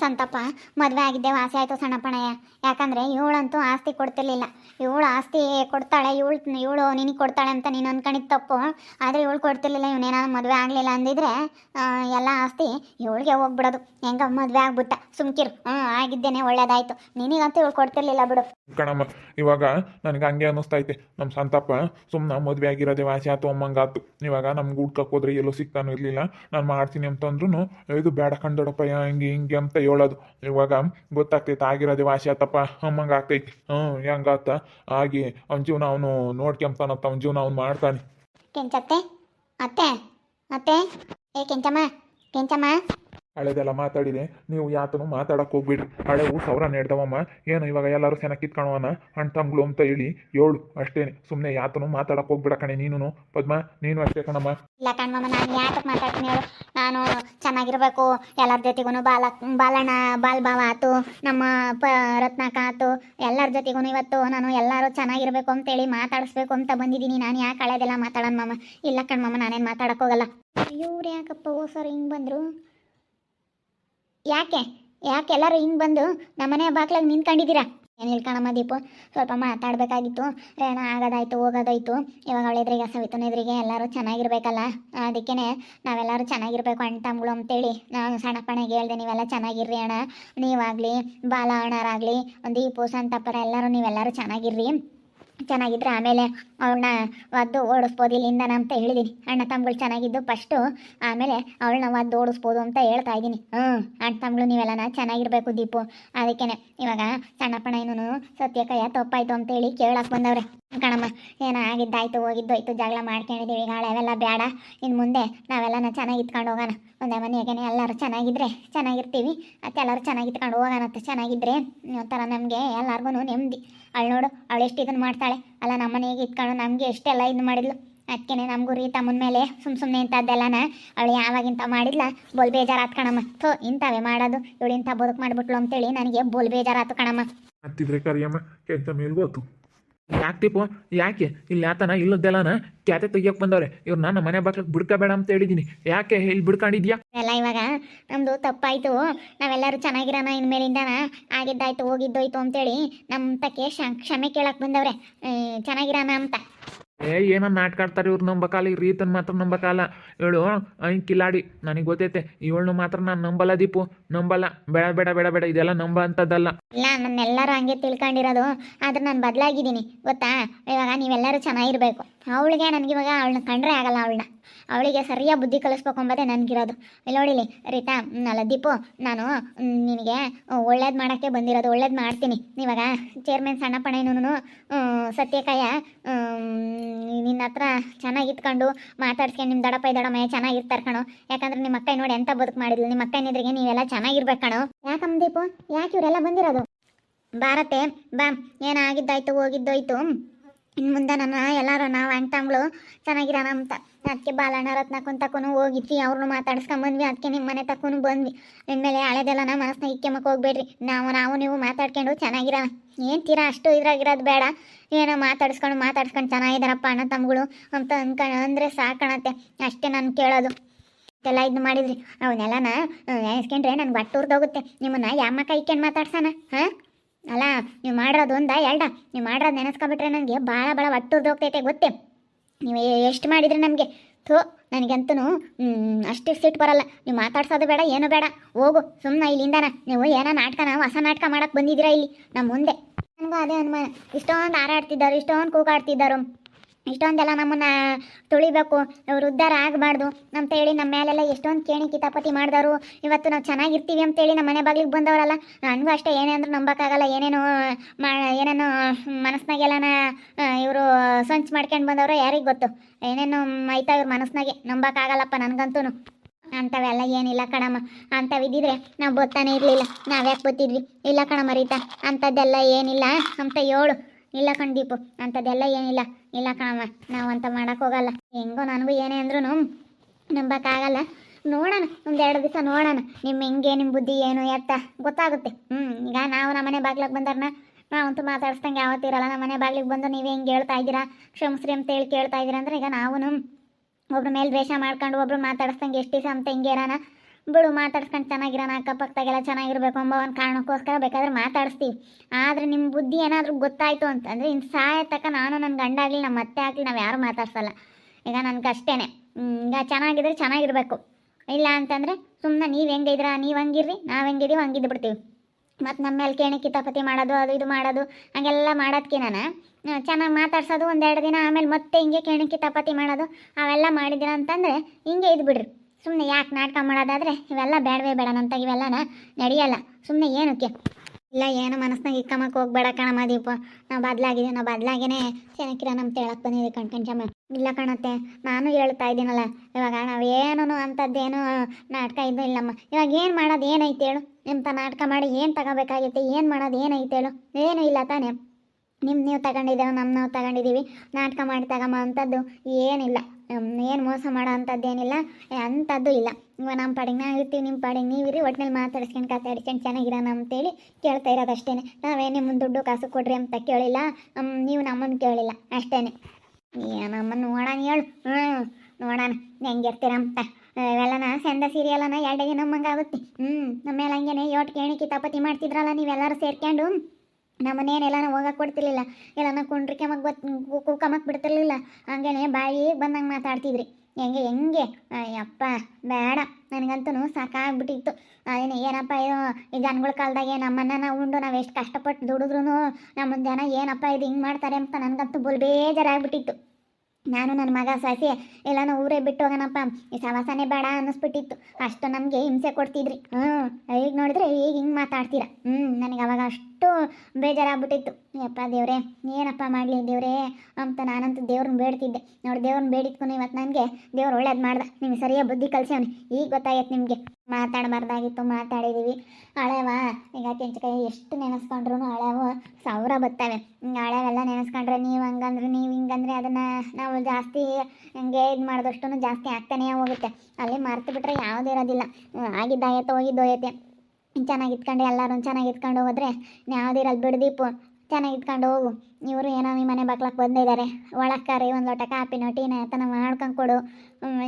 ಸಂತಪ್ಪ, ಮದುವೆ ಆಗಿದ್ದೆ, ವಾಸಿ ಆಯಿತು ಸಣ್ಣಪ್ಪಣಯ್ಯ. ಯಾಕಂದರೆ ಇವಳಂತೂ ಆಸ್ತಿ ಕೊಡ್ತಿರ್ಲಿಲ್ಲ. ಇವಳು ಆಸ್ತಿ ಕೊಡ್ತಾಳೆ, ಇವಳು ಇವಳು ನಿನಗೆ ಕೊಡ್ತಾಳೆ ಅಂತ ನೀನು ಅನ್ಕೊಂಡಿದ್ದು ತಪ್ಪು. ಆದರೆ ಇವಳು ಕೊಡ್ತಿರ್ಲಿಲ್ಲ, ಇವನೇನಾದ್ರು ಮದುವೆ ಆಗಲಿಲ್ಲ ಅಂದಿದ್ರೆ ಎಲ್ಲ ಆಸ್ತಿ ಇವಳಿಗೆ ಹೋಗ್ಬಿಡೋದು. ಹೆಂಗ ಮದುವೆ ಆಗ್ಬಿಟ್ಟ. ಸುಮ್ಕಿರು. ಹ್ಞೂ, ಆಗಿದ್ದೇನೆ, ಒಳ್ಳೇದಾಯ್ತು. ನಿನಗಂತೂ ಇವಳು ಕೊಡ್ತಿರ್ಲಿಲ್ಲ ಬಿಡು. ಕಣಮ್ಮ, ಇವಾಗ ನನಗೆ ಹಂಗೆ ಅನ್ನಿಸ್ತೈತೆ ನಮ್ಮ ಸಂತಪ್ಪ ಸುಮ್ಮನೆ ಮದುವೆ ಆಗಿರೋದೆ ವಾಸಿ ಆತು ಅಮ್ಮಂಗಾತು ಇವಾಗ ನಮ್ಗೆ ಹುಡ್ಕಕ್ಕೆ ಹೋದ್ರೆ ಎಲ್ಲೂ ಸಿಗ್ತಾನೂ ಇರಲಿಲ್ಲ. ನಾನು ಮಾಡ್ತೀನಿ ಅಂತಂದ್ರೂ ಇದು ಬೇಡ ಕಂಡೋಡಪ್ಪ ಹಿಂಗೆ ಹಿಂಗೆ ಅಂತ ಹೇಳೋದು. ಇವಾಗ ಗೊತ್ತಾಗ್ತೈತೆ ಆಗಿರೋದೇ ವಾಸಿ ಆತಪ್ಪ, ಅಮ್ಮಂಗೆ ಆಗ್ತೈತಿ. ಹ್ಞೂ ಹೆಂಗಾತ ಆಗಿ ಅವ್ನ ಜೀವನ ಅವನು ನೋಡ್ಕೊಂತಾನಂತ ಅವ್ನ ಜೀವನ ಅವ್ನು ಮಾಡ್ತಾನೆ. ಕೆಂಚತ್ತೆ? ಅತ್ತೆ? ಅತ್ತೆ? ಏ, ಕೆಂಚಮ್ಮ? ಕೆಂಚಮ್ಮ? ಹಳೆದೆಲ್ಲ ಮಾತಾಡಿದೆ. ನೀವು ಯಾತನು ಮಾತಾಡಕ್ಕೆ ಹೋಗ್ಬಿಡ್ರಿ. ಹಳೆವು ಸೌರ ನೆಡ್ದವಮ್ಮ. ಏನು ಇವಾಗ ಎಲ್ಲರೂ ಚೆನ್ನಾಗಿ ಕಿತ್ಕೊಳ್ಳೋಣ ಅಣ್ಣ ತಂಗ್ಳು ಅಂತ ಹೇಳಿ ಏಳು. ಅಷ್ಟೇನೆ ಸುಮ್ಮನೆ ಯಾತನು ಮಾತಾಡಕ್ಕೆ ಹೋಗ್ಬಿಡ ಕಣೆ ನೀನು ಪದ್ಮ, ನೀನು ಅಷ್ಟೇ ಕಣಮ್ಮ. ಇಲ್ಲ ಕಣ್ಮಮ್ಮ, ನಾನು ಯಾತಕ್ಕೆ ಮಾತಾಡ್ತೀನಿ ಹೇಳು. ನಾನು ಚೆನ್ನಾಗಿರ್ಬೇಕು. ಎಲ್ಲರ ಜೊತೆಗೂ ಬಾಲ, ಬಾಲಣ್ಣ, ಬಾಲ್ ಭಾವ ಆತು. ನಮ್ಮ ಪ, ರತ್ನಾಕ ಆತು. ಎಲ್ಲರ ಜೊತೆಗೂ ಇವತ್ತು ನಾನು ಎಲ್ಲರೂ ಚೆನ್ನಾಗಿರ್ಬೇಕು ಅಂತೇಳಿ ಮಾತಾಡಿಸ್ಬೇಕು ಅಂತ ಬಂದಿದ್ದೀನಿ. ನಾನು ಯಾಕೆ ಹಳೆದೆಲ್ಲ ಮಾತಾಡೋಣ ಮಾಮ? ಇಲ್ಲ ಕಣ್ಮಮ್ಮ, ನಾನೇನು ಮಾತಾಡಕ್ಕೆ ಹೋಗಲ್ಲ. ಇವ್ರು ಯಾಕಪ್ಪ, ಓ ಸರ್ ಹಿಂಗೆ ಬಂದರು? ಯಾಕೆ? ಯಾಕೆ ಎಲ್ಲರೂ ಹಿಂಗೆ ಬಂದು ನಮ್ಮನೆ ಬಾಗ್ಲಾಗ ನಿಂತ್ಕೊಂಡಿದ್ದೀರಾ? ಏನು ಕಣಮ್ಮ ದೀಪು, ಸ್ವಲ್ಪ ಮಾತಾಡಬೇಕಾಗಿತ್ತು. ರೇಣ, ಆಗೋದಾಯ್ತು, ಹೋಗೋದಾಯ್ತು. ಇವಾಗ ಅವಳ ಎದುರಿಗೆ, ಸವಿತನ ಎದುರಿಗೆ ಎಲ್ಲರೂ ಚೆನ್ನಾಗಿರ್ಬೇಕಲ್ಲ? ಅದಕ್ಕೇ ನಾವೆಲ್ಲರೂ ಚೆನ್ನಾಗಿರ್ಬೇಕು ಅಣ್ಣ ತಮ್ಗಳು ಅಂತೇಳಿ ನಾನು ಪಣೆಗೆ ಹೇಳ್ದೆ, ನೀವೆಲ್ಲ ಚೆನ್ನಾಗಿರ್ರಿ ಅಣ್ಣ. ನೀವಾಗಲಿ ಬಾಲ ಅಣ್ಣರಾಗಲಿ ದೀಪು ಸಂತಪ್ಪರ ಎಲ್ಲರೂ ನೀವೆಲ್ಲರೂ ಚೆನ್ನಾಗಿರ್ರಿ. ಚೆನ್ನಾಗಿದ್ರೆ ಆಮೇಲೆ ಅವಳನ್ನ ಒದ್ದು ಓಡಿಸ್ಬೋದು ಇಲ್ಲಿಂದ ಅಂತ ಹೇಳಿದ್ದೀನಿ ಅಣ್ಣ ತಮ್ಮಗಳು ಚೆನ್ನಾಗಿದ್ದು ಫಸ್ಟು ಆಮೇಲೆ ಅವಳನ್ನ ಒದ್ದು ಓಡಿಸ್ಬೋದು ಅಂತ ಹೇಳ್ತಾ ಇದ್ದೀನಿ. ಹ್ಞೂ ಅಣ್ಣ ತಮ್ಗಳು ನೀವೆಲ್ಲನ ಚೆನ್ನಾಗಿರಬೇಕು ದೀಪು. ಅದಕ್ಕೇ ಇವಾಗ ಸಣ್ಣಪ್ಪಣ ಏನೂ ತಪ್ಪಾಯ್ತು ಅಂತೇಳಿ ಕೇಳಕ್ಕೆ ಬಂದವ್ರೆ. ಕಣಮ್ಮ, ಏನೋ ಆಗಿದ್ದಾಯ್ತು, ಹೋಗಿದ್ದೋಯ್ತು, ಜಗಳ ಮಾಡ್ಕೊಂಡಿದ್ದೀವಿ, ಈಗ ಅವೆಲ್ಲ ಬೇಡ ಇನ್ನು ಮುಂದೆ ನಾವೆಲ್ಲನ ಚೆನ್ನಾಗಿ ಇತ್ಕೊಂಡು ಹೋಗೋಣ. ಒಂದೇ ಮನೆಯಾಗೆ ಎಲ್ಲರೂ ಚೆನ್ನಾಗಿದ್ರೆ ಚೆನ್ನಾಗಿರ್ತೀವಿ. ಮತ್ತು ಎಲ್ಲರೂ ಚೆನ್ನಾಗಿ ಇತ್ಕೊಂಡು ಹೋಗೋಣ ಅಂತ ಚೆನ್ನಾಗಿದ್ರೆ ಒಂಥರ ನಮಗೆ ಎಲ್ಲರಿಗೂ ನೆಮ್ಮದಿ. ಅವಳು ನೋಡು, ಅವಳು ಎಷ್ಟು ಇದನ್ನು ಮಾಡ್ತಾಳೆ. ಅಲ್ಲ, ನಮ್ಮ ಮನೆಗೆ ಇತ್ಕೊಂಡು ನಮಗೆ ಎಷ್ಟೆಲ್ಲ ಇದು ಮಾಡಿದ್ಲು. ಅದಕ್ಕೆ ನಮಗೂ ರೀ ತಮ್ಮನ ಮೇಲೆ ಸುಮ್ ಸುಮ್ಮನೆ ಇಂಥದ್ದೆಲ್ಲನ ಅವಳು ಯಾವಾಗಿಂತ ಮಾಡಿದ್ಲ? ಬೋಲ್ ಬೇಜಾರಾತು ಕಣಮ್ಮ. ಥೋ, ಇಂಥವೇ ಮಾಡೋದು. ಇವಳು ಇಂಥ ಬದುಕು ಮಾಡಿಬಿಟ್ಲು ಅಂತೇಳಿ ನನಗೆ ಬೋಲ್ ಬೇಜಾರಾತು ಕಣಮ್ಮ. ಹತ್ತಿದ್ರೆ ಕರಿಯಮ್ಮ ಕೆಂಚ ಮೇಲೆ ಗೊತ್ತು ಯಾಕೆ ಯಾಕೆ? ಇಲ್ಲಿ ಆತನ ಇಲ್ಲದ್ದೆಲ್ಲನ ಕ್ಯಾತೆ ತೆಗಿಯಕ್ಕೆ ಬಂದವ್ರೆ. ಇವ್ರು ನನ್ನ ಮನೆ ಬಾಗ್ಲಕ್ಕೆ ಬಿಡ್ಕೋಬೇಡ ಅಂತ ಹೇಳಿದ್ದೀನಿ ಯಾಕೆ? ಇಲ್ಲಿ ಬಿಡ್ಕೊಂಡಿದ್ಯಾ? ಎಲ್ಲ ಇವಾಗ ನಮ್ಮದು ತಪ್ಪಾಯಿತು. ನಾವೆಲ್ಲರೂ ಚೆನ್ನಾಗಿರೋಣ ಇನ್ಮೇಲಿಂದನ? ಆಗಿದ್ದಾಯ್ತು, ಹೋಗಿದ್ದೋಯ್ತು ಅಂತೇಳಿ ನಮ್ಮ ತಕ್ಕೆ ಕ್ಷಮೆ ಕೇಳಕ್ಕೆ ಬಂದವ್ರೆ. ಚೆನ್ನಾಗಿರೋಣ ಅಂತ. ಏ, ಏನೋ ನಾಟಕ ಆಡ್ತಾರೆ ಇವ್ರು, ನಂಬಕಾಲ, ಈ ರೀತನ್ ಮಾತ್ರ ನಂಬಕಾಲ. ಇವಳು ಹಿಂಗೆ ಕಿಲಾಡಿ, ನನಗೆ ಗೊತ್ತೈತೆ ಇವಳನ್ನು ಮಾತ್ರ ನಾನು ನಂಬಲ್ಲ ದೀಪು, ನಂಬಲ್ಲ. ಬೇಡ ಬೇಡ ಬೇಡ ಬೇಡ, ಇದೆಲ್ಲ ನಂಬ ಅಂತದ್ದಲ್ಲ. ಇಲ್ಲ, ನನ್ನೆಲ್ಲರೂ ಹಂಗೆ ತಿಳ್ಕೊಂಡಿರೋದು, ಆದ್ರೆ ನಾನು ಬದಲಾಗಿದ್ದೀನಿ, ಗೊತ್ತಾ? ಇವಾಗ ನೀವೆಲ್ಲರೂ ಚೆನ್ನಾಗಿರ್ಬೇಕು. ಅವಳಿಗೆ ನನಗಿವಾಗ, ಅವಳನ್ನ ಕಂಡ್ರೆ ಆಗಲ್ಲ ಅವಳನ್ನ. ಅವಳಿಗೆ ಸರಿಯಾಗಿ ಬುದ್ಧಿ ಕಲಿಸ್ಬೇಕು ಅಂಬೋದೇ ನನಗಿರೋದು. ಇಲ್ಲಿ ನೋಡಿಲಿ ರೀತಾ ಅಲ್ಲ ದೀಪು ನಾನು ನಿನಗೆ ಒಳ್ಳೇದು ಮಾಡೋಕ್ಕೆ ಬಂದಿರೋದು ಒಳ್ಳೇದು ಮಾಡ್ತೀನಿ. ಇವಾಗ ಚೇರ್ಮನ್ ಸಣ್ಣಪ್ಪಣ್ಣನೂ ಸತ್ಯಕಾಯ ನಿನ್ನ ಹತ್ರ ಚೆನ್ನಾಗಿ ಇತ್ಕೊಂಡು ಮಾತಾಡ್ಸ್ಕೊಂಡು ನಿಮ್ಮ ದಡಪ್ಪ ದಡಮ್ಮ ಚೆನ್ನಾಗಿರ್ತಾರೆ ಕಣೋ. ಯಾಕಂದ್ರೆ ನಿಮ್ಮ ಅಕ್ಕ ನೋಡಿ ಎಂಥ ಬದುಕು ಮಾಡಿದ್ಲು. ನಿಮ್ಮ ಅಕ್ಕ ಎದುರಿಗೆ ನೀವೆಲ್ಲ ಚೆನ್ನಾಗಿರ್ಬೇಕು ಕಣೋ. ಯಾಕಮ್ಮ ದೀಪು? ಯಾಕೆ ಇವರೆಲ್ಲ ಬಂದಿರೋದು? ಭಾರತೆ ಬಾ ಏನಾಗಿದ್ದಾಯ್ತು ಹೋಗಿದ್ದೋಯ್ತು. ಇನ್ನು ಮುಂದೆ ನನ್ನ ಎಲ್ಲರೂ ನಾವು ಅಣ್ಣ ಚೆನ್ನಾಗಿರಣ ಚೆನ್ನಾಗಿರೋಣ ಅಂತ. ಅದಕ್ಕೆ ಬಾಲಣ್ಣ ರತ್ನ ಕುಂತಕ್ಕೂ ಹೋಗಿದ್ವಿ. ಅವ್ರನ್ನೂ ಮಾತಾಡ್ಸ್ಕೊಂಬಂದ್ವಿ ಅದಕ್ಕೆ ನಿಮ್ಮ ಮನೆ ತಕ್ಕೂ ಬಂದ್ವಿ. ಇನ್ಮೇಲೆ ಹಳೆದೆಲ್ಲ ನಮ್ಮ ಮನಸ್ಸನ್ನ ಇಕ್ಕೆಮಕ್ಕೆ ಹೋಗ್ಬೇಡ್ರಿ. ನಾವು ನಾವು, ನೀವು ಮಾತಾಡ್ಕೊಂಡು ಚೆನ್ನಾಗಿರ ಏನು ತೀರಾ ಅಷ್ಟು ಇದ್ರಾಗಿರೋದು ಬೇಡ. ಏನೋ ಮಾತಾಡ್ಸ್ಕೊಂಡು ಮಾತಾಡ್ಸ್ಕೊಂಡು ಚೆನ್ನಾಗಿದ್ದಾರಪ್ಪ ಅಣ್ಣ ತಮ್ಮಗಳು ಅಂತ ಅನ್ಕೊಂಡು ಅಂದರೆ ಸಾಕಣತ್ತೆ. ಅಷ್ಟೇ ನಾನು ಕೇಳೋದು. ಎಲ್ಲ ಇದು ಮಾಡಿದ್ರಿ. ಅವನ್ನೆಲ್ಲನ ನೆನೆಸ್ಕೊಂಡ್ರೆ ನನ್ಗೆ ಬಟ್ಟೂರ್ದೋಗುತ್ತೆ ನಿಮ್ಮನ್ನ ಯಾಮಕ್ಕ ಇಕ್ಕೊಂಡು ಮಾತಾಡ್ಸೋಣ ಹಾಂ? ಅಲ್ಲ, ನೀವು ಮಾಡಿರೋದು ಒಂದ ಎರಡ? ನೀವು ಮಾಡಿರೋದು ನೆನೆಸ್ಕೊಬಿಟ್ರೆ ನನಗೆ ಭಾಳ ಭಾಳ ಹೋಗ್ತೈತೆ ಗೊತ್ತೇ? ನೀವು ಎಷ್ಟು ಮಾಡಿದ್ರೆ ನಮಗೆ? ಥೋ, ನನಗಂತೂ ಅಷ್ಟು ಸಿಟ್ಟು ಬರಲ್ಲ. ನೀವು ಮಾತಾಡ್ಸೋದು ಬೇಡ, ಏನು ಬೇಡ. ಹೋಗು ಸುಮ್ಮನೆ ಇಲ್ಲಿಂದನ. ನೀವು ಏನೋ ನಾಟಕನ, ಹೊಸ ನಾಟಕ ಮಾಡಕ್ಕೆ ಬಂದಿದ್ದೀರಾ ಇಲ್ಲಿ? ನಮ್ಮ ಮುಂದೆ. ನನಗೂ ಅದೇ ಅನುಮಾನ. ಇಷ್ಟೊಂದು ಹಾರಾಡ್ತಿದ್ದಾರೆ, ಇಷ್ಟೊಂದು ಕೂಗಾಡ್ತಿದ್ದರು. ಇಷ್ಟೊಂದೆಲ್ಲ ನಮ್ಮನ್ನ ತುಳಿಬೇಕು ಇವ್ರು ಉದ್ಧಾರ ಆಗಬಾರ್ದು ಅಂತ ಹೇಳಿ ನಮ್ಮ ಮೇಲೆಲ್ಲ ಎಷ್ಟೊಂದು ಕೇಣಿ ಕಿತಾಪತಿ ಮಾಡಿದವರು. ಇವತ್ತು ನಾವು ಚೆನ್ನಾಗಿರ್ತೀವಿ ಅಂತೇಳಿ ನಮ್ಮ ಮನೆ ಬಾಗಿಲಿಗೆ ಬಂದವರಲ್ಲ, ನನಗೂ ಅಷ್ಟೇ, ಏನೇ ಅಂದ್ರೂ ನಂಬೋಕ್ಕಾಗಲ್ಲ, ಏನೇನೋ ಮಾ, ಏನೇನೋ ಮನಸ್ನಾಗೆಲ್ಲನ ಇವರು ಸಂಚು ಮಾಡ್ಕೊಂಡು ಬಂದವರು ಯಾರಿಗೆ ಗೊತ್ತು? ಏನೇನೋ ಆಯ್ತಾ ಇವ್ರ ಮನಸ್ಸಿನಾಗೆ, ನಂಬೋಕ್ಕಾಗಲ್ಲಪ್ಪ ನನಗಂತೂ ಅಂಥವೆಲ್ಲ ಏನಿಲ್ಲ ಕಣಮ್ಮ ಅಂಥವಿದ್ದಿದ್ರೆ ನಾವು ಬತ್ತಾನೆ ಇರಲಿಲ್ಲ, ನಾವ್ಯಾಕೆ ಬತ್ತಿದ್ವಿ? ಇಲ್ಲ ಕಣಮ್ಮ ರೀತಾ ಅಂಥದ್ದೆಲ್ಲ ಏನಿಲ್ಲ, ಅಂತ ಏಳು. ಇಲ್ಲ ಕಣ್ ದೀಪು, ಅಂಥದ್ದೆಲ್ಲ ಏನಿಲ್ಲ. ಇಲ್ಲ ಕಣಮ್ಮ ನಾವು ಅಂತ ಮಾಡಕ್ ಹೋಗಲ್ಲ. ಹೆಂಗೋ ನನಗೂ ಏನೇ ಅಂದ್ರೂ ನಂಬಕ್ಕಾಗಲ್ಲ. ನೋಡೋಣ ಒಂದು ಎರಡು ದಿವಸ ನೋಡೋಣ. ನಿಮ್ಮ ಹೆಂಗೆ, ನಿಮ್ಮ ಬುದ್ಧಿ ಏನು ಎತ್ತ? ಗೊತ್ತಾಗುತ್ತೆ. ಹ್ಞೂ ಈಗ ನಾವು ನಮ್ಮನೆ ಬಾಗ್ಲಿಗೆ ಬಂದಾರನ ನಾವಂತೂ ಮಾತಾಡ್ಸ್ದಂಗೆ ಯಾವತ್ತಿರಲ್ಲ ನಮ್ಮನೆ ಬಾಗ್ಲಿಗೆ ಬಂದು ನೀವೇ ಹೆಂಗೆ ಹೇಳ್ತಾ ಇದ್ದೀರಾ? ಕ್ಷಮಿಸ್ರಿ ಅಂತ ಹೇಳಿ ಕೇಳ್ತಾ ಇದ್ದೀರಾ ಅಂದ್ರೆ ಈಗ ನಾವು ಒಬ್ರ ಮೇಲೆ ದ್ವೇಷ ಮಾಡ್ಕೊಂಡು ಒಬ್ರು ಮಾತಾಡಿಸ್ದಂಗೆ ಎಷ್ಟು ದಿವಸ ಅಂತ ಹಿಂಗೆ ಬಿಡು, ಮಾತಾಡ್ಸ್ಕೊಂಡು ಚೆನ್ನಾಗಿರೋಣ, ಅಕ್ಕಪಕ್ಕದಾಗೆಲ್ಲ ಚೆನ್ನಾಗಿರ್ಬೇಕು ಅಂಬ ಒಂದು ಕಾರಣಕ್ಕೋಸ್ಕರ ಬೇಕಾದ್ರೆ ಮಾತಾಡಿಸ್ತೀವಿ. ಆದರೆ ನಿಮ್ಮ ಬುದ್ಧಿ ಏನಾದರೂ ಗೊತ್ತಾಯಿತು ಅಂತಂದರೆ ಇನ್ನು ಸಾಯ ತಕ್ಕ ನಾನು ನನ್ನ ಗಂಡ ಆಗಲಿ ನಮ್ಮ ಅತ್ತೆ ಆಗಲಿ ನಾವು ಯಾರು ಮಾತಾಡ್ಸಲ್ಲ. ಈಗ ನನಗೆ ಅಷ್ಟೇ ಈಗ ಚೆನ್ನಾಗಿದ್ರೆ ಚೆನ್ನಾಗಿರಬೇಕು. ಇಲ್ಲ ಅಂತಂದರೆ ಸುಮ್ಮನೆ ನೀವು ಹೆಂಗಿದ್ರ ನೀವು ಹಂಗಿರ್ರಿ, ನಾವು ಹೆಂಗಿದೀವಿ ಹಂಗಿದ್ದು ಬಿಡ್ತೀವಿ. ಮತ್ತು ನಮ್ಮ ಮೇಲೆ ಕೇಣಿ ಕಿತಾಪತಿ ಮಾಡೋದು, ಅದು ಇದು ಮಾಡೋದು, ಹಂಗೆಲ್ಲ ಮಾಡೋದಕ್ಕೆ ನಾನು ಚೆನ್ನಾಗಿ ಮಾತಾಡ್ಸೋದು ಒಂದೆರಡು ದಿನ, ಆಮೇಲೆ ಮತ್ತೆ ಹಿಂಗೆ ಕೇಣಿ ಕಿತಾಪತಿ ಮಾಡೋದು, ಅವೆಲ್ಲ ಮಾಡಿದ್ದೀರ ಅಂತಂದರೆ ಹಿಂಗೆ ಇದು ಬಿಡ್ರಿ. ಸುಮ್ಮನೆ ಯಾಕೆ ನಾಟಕ ಮಾಡೋದಾದರೆ ಇವೆಲ್ಲ ಬೇಡವೇ ಬೇಡ ನಂತ ಇವೆಲ್ಲನ ನಡೆಯಲ್ಲ. ಸುಮ್ಮನೆ ಏನಕ್ಕೆ? ಇಲ್ಲ, ಏನು ಮನಸ್ನಾಗ ಇಕ್ಕಮಕ್ಕೆ ಹೋಗ್ಬೇಡ ಕಣಮ್ಮ ದೀಪ. ನಾವು ಬದಲಾಗಿದೆ ನಾವು ಬದಲಾಗೇನೆ ಚೆನ್ನಕ್ಕಿರ ನಮ್ಮ ಹೇಳಕ್ಕೆ ಬಂದಿದೆ ಕಣ್ಕಂಚಮ್ಮ ಇಲ್ಲ ಕಣತ್ತೆ, ನಾನು ಹೇಳ್ತಾ ಇದ್ದೀನಲ್ಲ, ಇವಾಗ ನಾವೇನು ಅಂಥದ್ದೇನು ನಾಟಕ ಇದ್ದು ಇಲ್ಲಮ್ಮ. ಇವಾಗ ಏನು ಮಾಡೋದು, ಏನೈತೆ ಹೇಳು? ಇಂಥ ನಾಟಕ ಮಾಡಿ ಏನು ತಗೋಬೇಕಾಗಿತ್ತು ಏನು ಮಾಡೋದು, ಏನೈತೆ ಹೇಳು? ಏನು ಇಲ್ಲ ತಾನೇ. ನಿಮ್ಮ ನೀವು ತಗೊಂಡಿದ್ದೀರ ನಮ್ಮ ನಾವು ತಗೊಂಡಿದ್ದೀವಿ. ನಾಟಕ ಮಾಡಿ ತಗಮ್ಮ, ಅಂಥದ್ದು ಏನಿಲ್ಲ. ಏನು ಮೋಸ ಮಾಡೋ ಅಂಥದ್ದು ಏನಿಲ್ಲ ಅಂಥದ್ದು ಇಲ್ಲ. ಇವಾಗ ನಮ್ಮ ಪಾಡಿಗೆ ನಾವು ಇರ್ತೀವಿ ನಿಮ್ಮ ಪಾಡಿಗೆ ಇರಿ ಒಟ್ಟಿನಲ್ಲಿ ಮಾತಾಡಿಸ್ಕೊಂಡು ಕಾತಾಡ್ಸ್ಕೊಂಡು ಚೆನ್ನಾಗಿರೋಣ ಅಂತೇಳಿ ಕೇಳ್ತಾ ಇರೋದು ಅಷ್ಟೇ ನಾವೇ ನಿಮ್ಮ ದುಡ್ಡು ಕಾಸು ಕೊಡ್ರಿ ಅಂತ ಕೇಳಿಲ್ಲ. ನೀವು ನಮ್ಮನ್ನು ಕೇಳಿಲ್ಲ ಅಷ್ಟೇ ನಮ್ಮನ್ನು ನೋಡೋಣ ಹೇಳು. ಹ್ಞೂ ನೋಡೋಣ ಹೆಂಗಿರ್ತೀರ ಅಂತ ಇವೆಲ್ಲನ ಸೆಂದ ಸೀರಿಯಲನ ಎರಡೇ ನಮ್ಮಂಗೆ ಆಗುತ್ತೆ ಹ್ಞೂ ನಮ್ಮೇಲೆ ಹಂಗೇನೆ ಯೋಟ್ ಕೇಳಿಕಿ ತಪತಿ ಮಾಡ್ತಿದ್ರಲ್ಲ ನೀವೆಲ್ಲರೂ ಸೇರ್ಕೊಂಡು. ನಮ್ಮನೇನೆಲ್ಲ ಹೋಗಕ್ಕೆ ಕೊಡ್ತಿರ್ಲಿಲ್ಲ. ಎಲ್ಲನ ಕುಂಡ್ರಿಕೆ ಮಗ್ ಕೂಕಮಕ್ ಬಿಡ್ತಿರ್ಲಿಲ್ಲ. ಹಂಗೇನೆ ಬಾಯಿ ಬಂದಂಗೆ ಮಾತಾಡ್ತಿದ್ರಿ. ಹೆಂಗೆ ಹೆಂಗೆ? ಅಯ್ಯಪ್ಪ, ಬೇಡ. ನನಗಂತೂ ಸಾಕಾಗ್ಬಿಟ್ಟಿತ್ತು. ಏನು ಏನಪ್ಪ ಇದು? ಈ ಜನಗಳ ಕಾಲದಾಗೆ ನಮ್ಮನ್ನ ನಾವು ಉಂಡು, ನಾವು ಎಷ್ಟು ಕಷ್ಟಪಟ್ಟು ದುಡಿದ್ರೂ ನಮ್ಮ ಜನ ಏನಪ್ಪ ಇದು ಹಿಂಗೆ ಮಾಡ್ತಾರೆ ಅಂತ ನನಗಂತೂ ಬುಲ್ ಬೇಜಾರಾಗ್ಬಿಟ್ಟಿತ್ತು. ನಾನು ನನ್ನ ಮಗ ಸಾಸಿ, ಎಲ್ಲಾನು ಊರೇ ಬಿಟ್ಟು ಹೋಗೋಣಪ್ಪ. ಈ ಸವಾಸನೆ ಬೇಡ ಅನ್ನಿಸ್ಬಿಟ್ಟಿತ್ತು. ಅಷ್ಟು ನಮಗೆ ಹಿಂಸೆ ಕೊಡ್ತಿದ್ರಿ. ಹ್ಞೂ, ಈಗ ನೋಡಿದ್ರೆ ಈಗ ಹಿಂಗೆ ಮಾತಾಡ್ತೀರಾ. ಹ್ಞೂ, ನನಗೆ ಅವಾಗ ಅಷ್ಟು ಬೇಜಾರಾಗ್ಬಿಟ್ಟಿತ್ತು. ಯಪ್ಪ ದೇವ್ರೇ, ಏನಪ್ಪ ಮಾಡಲಿ ದೇವ್ರೇ ಅಂತ ನಾನಂತೂ ದೇವ್ರನ್ನ ಬೇಡ್ತಿದ್ದೆ. ನೋಡಿ, ದೇವ್ರನ್ನ ಬೇಡಿದ್ಕೊಂಡು ಇವತ್ತು ನನಗೆ ದೇವ್ರು ಒಳ್ಳೇದು ಮಾಡ್ದೆ. ನಿಮಗೆ ಸರಿಯಾಗಿ ಬುದ್ಧಿ ಕಲ್ಸ್ಯಾವ್ನಿ. ಈಗ ಗೊತ್ತಾಗೈತೆ ನಿಮಗೆ. ಮಾತಾಡಬಾರ್ದಾಗಿತ್ತು ಮಾತಾಡಿದ್ದೀವಿ ಹಳೆವ, ಈಗ ಕೆಂಚಕಾಯಿ ಎಷ್ಟು ನೆನೆಸ್ಕೊಂಡ್ರು ಹಳೆವು ಸಾವಿರ ಬರ್ತವೆ ಹಳೆವೆಲ್ಲ ನೆನೆಸ್ಕೊಂಡ್ರೆ ನೀವು ಹಂಗಂದ್ರೆ, ನೀವು ಹಿಂಗಂದ್ರೆ ಅದನ್ನು ನಾವು ಜಾಸ್ತಿ ಹಂಗೆ ಇದು ಮಾಡಿದಷ್ಟು ಜಾಸ್ತಿ ಆಗ್ತಾನೇ ಹೋಗುತ್ತೆ. ಅಲ್ಲಿ ಮರ್ತು ಬಿಟ್ರೆ ಯಾವುದೂ ಇರೋದಿಲ್ಲ. ಆಗಿದ್ದಾಯತ್ತೆ ಹೋಗಿದ್ದೋಯತ್ತೆ ಚೆನ್ನಾಗಿ ಇಟ್ಕೊಂಡು ಎಲ್ಲರೂ ಚೆನ್ನಾಗಿ ಇಟ್ಕೊಂಡು ಹೋದ್ರೆ ಬಿಡು ಬಿಡ್ದೀಪು ಚೆನ್ನಾಗಿ ಇಟ್ಕೊಂಡು ಹೋಗು. ಇವರು ಏನೋ ನಿಮ್ಮ ಮನೆ ಬಾಕ್ಲಕ್ಕೆ ಬಂದಿದ್ದಾರೆ ಒಳಕ್ಕಾರಿ, ಒಂದು ಲೋಟ ಕಾಪಿನೋ ಟೀನ ತನ ಮಾಡ್ಕೊಂಡು ಕೊಡು.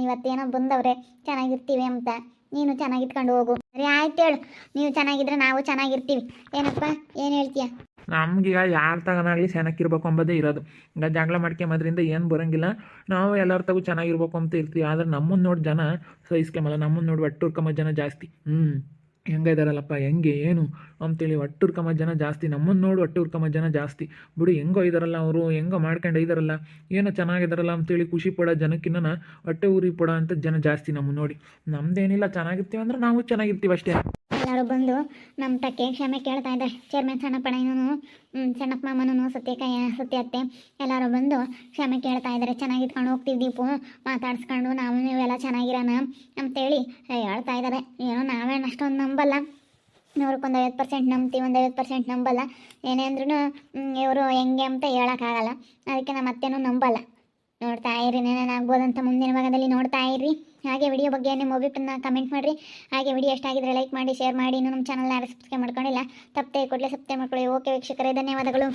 ಇವತ್ತೇನೋ ಬಂದವ್ರೆ. ಚೆನ್ನಾಗಿರ್ತೀವಿ ಅಂತ. ನೀನು ಚೆನ್ನಾಗಿ ಇಟ್ಕೊಂಡು ಹೋಗು. ಸರಿ, ಆಯ್ತು ಹೇಳು. ನೀವು ಚೆನ್ನಾಗಿದ್ರೆ ನಾವು ಚೆನ್ನಾಗಿರ್ತೀವಿ. ಏನಪ್ಪ, ಏನು ಹೇಳ್ತೀಯ? ನಮ್ಗೀಗ ಯಾರು ತಗೋನಾಗಲಿ ಚೆನ್ನಾಗಿರ್ಬೇಕು ಅಂಬೋದೇ ಇರೋದು. ಈಗ ಜಗಳ ಮಾಡ್ಕೊಂಬದ್ರಿಂದ ಏನು ಬರೋಂಗಿಲ್ಲ. ನಾವು ಎಲ್ಲರ ತಗೂ ಚೆನ್ನಾಗಿರ್ಬೇಕು ಅಂತ ಇರ್ತೀವಿ. ಆದ್ರೆ ನಮ್ಮನ್ನು ನೋಡಿ ಜನ ಸಹಿಸ್ಕೊಂಬಲ್ಲ ನಮ್ಮನ್ನು ನೋಡಿ ಒಟ್ಟುರ್ಕೊಂಬ ಜನ ಜಾಸ್ತಿ. ಹ್ಞೂ ಹೆಂಗೆ ಇದಾರಲ್ಲಪ್ಪ, ಹೆಂಗೆ, ಏನು ಅಂತೇಳಿ ಒಟ್ಟುರ್ಕೊಂಬ ಜನ ಜಾಸ್ತಿ ನಮ್ಮನ್ನು ನೋಡಿ ಒಟ್ಟುರ್ಕೊಂಬ ಜನ ಜಾಸ್ತಿ. ಬಿಡು, ಹೆಂಗೋ ಇದಾರಲ್ಲ ಅವರು, ಹೆಂಗೋ ಮಾಡ್ಕೊಂಡು ಇದಾರಲ್ಲ, ಏನೋ ಚೆನ್ನಾಗಿದಾರಲ್ಲ ಅಂತೇಳಿ ಖುಷಿ ಪಡೋ ಜನಕ್ಕಿನ್ನ ಹೊಟ್ಟೆ ಊರಿ ಪಡೋ ಅಂತ ಜನ ಜಾಸ್ತಿ ನಮ್ಮನ್ನು ನೋಡಿ. ನಮ್ದೇನಿಲ್ಲ, ಚೆನ್ನಾಗಿರ್ತೀವಿ ಅಂದ್ರೆ ನಾವು ಚೆನ್ನಾಗಿರ್ತೀವಿ ಅಷ್ಟೇ. ಎಲ್ಲರೂ ಬಂದು ನಮ್ಮ ತಕ್ಕೆ ಕ್ಷಮೆ ಕೇಳ್ತಾ ಇದ್ದಾರೆ. ಚೇರ್ಮನ್ ಸಣ್ಣಪ್ಪಣ್ಣನೂ ಸಣ್ಣಪ್ಪ ಮಾಮನೂ ಸತ್ಯಕಾಯ ಸತ್ಯ ಅತ್ತೆ ಎಲ್ಲರೂ ಬಂದು ಕ್ಷಮೆ ಕೇಳ್ತಾ ಇದ್ದಾರೆ. ಚೆನ್ನಾಗಿಟ್ಕೊಂಡು ಹೋಗ್ತೀವಿ ದೀಪು, ಮಾತಾಡ್ಸ್ಕೊಂಡು ನಾವು ನೀವೆಲ್ಲ ಚೆನ್ನಾಗಿರೋಣ ಅಂತೇಳಿ ಹೇಳ್ತಾ ಇದ್ದಾರೆ. ಏನೋ ನಾವೇನು ಅಷ್ಟೊಂದು ನಂಬಲ್ಲ. ನೂರಕ್ಕೊಂದು ಐವತ್ತು ಪರ್ಸೆಂಟ್ ನಂಬ್ತೀವಿ, ಒಂದು ಐವತ್ತು ಪರ್ಸೆಂಟ್ ನಂಬಲ್ಲ. ಏನೇ ಅಂದ್ರೂ ಇವರು ಹೆಂಗೆ ಅಂತ ಹೇಳೋಕ್ಕಾಗಲ್ಲ ಅದಕ್ಕೆ ನಮ್ಮ ಅತ್ತೆನೂ ನಂಬಲ್ಲ. ನೋಡ್ತಾ ಇರಿ ಏನೇನಾಗ್ಬೋದಂತ ಮುಂದಿನ ಭಾಗದಲ್ಲಿ ನೋಡ್ತಾ ಇರಿ ಹಾಗೆ ವಿಡಿಯೋ ಬಗ್ಗೆ ನಿಮ್ಮ ಒಬ್ಬಿಟ್ಟನ್ನ ಕಮೆಂಟ್ ಮಾಡಿರಿ. ಹಾಗೆ ವಿಡಿಯೋ ಎಷ್ಟಾಗಿದ್ರೆ ಲೈಕ್ ಮಾಡಿ ಶೇರ್ ಮಾಡಿ. ಇನ್ನೂ ನಮ್ಮ ಚಾನಲ್ನ ಸಬ್ಸ್ಕ್ರೈಬ್ ಮಾಡ್ಕೊಂಡಿಲ್ಲ, ತಪ್ಪದೆ ಕೊಡಲೇ ಸಬ್ಸ್ಕ್ರೈಬ್ ಮಾಡ್ಕೊಳ್ಳಿ. ಓಕೆ ವೀಕ್ಷಕರೇ, ಧನ್ಯವಾದಗಳು.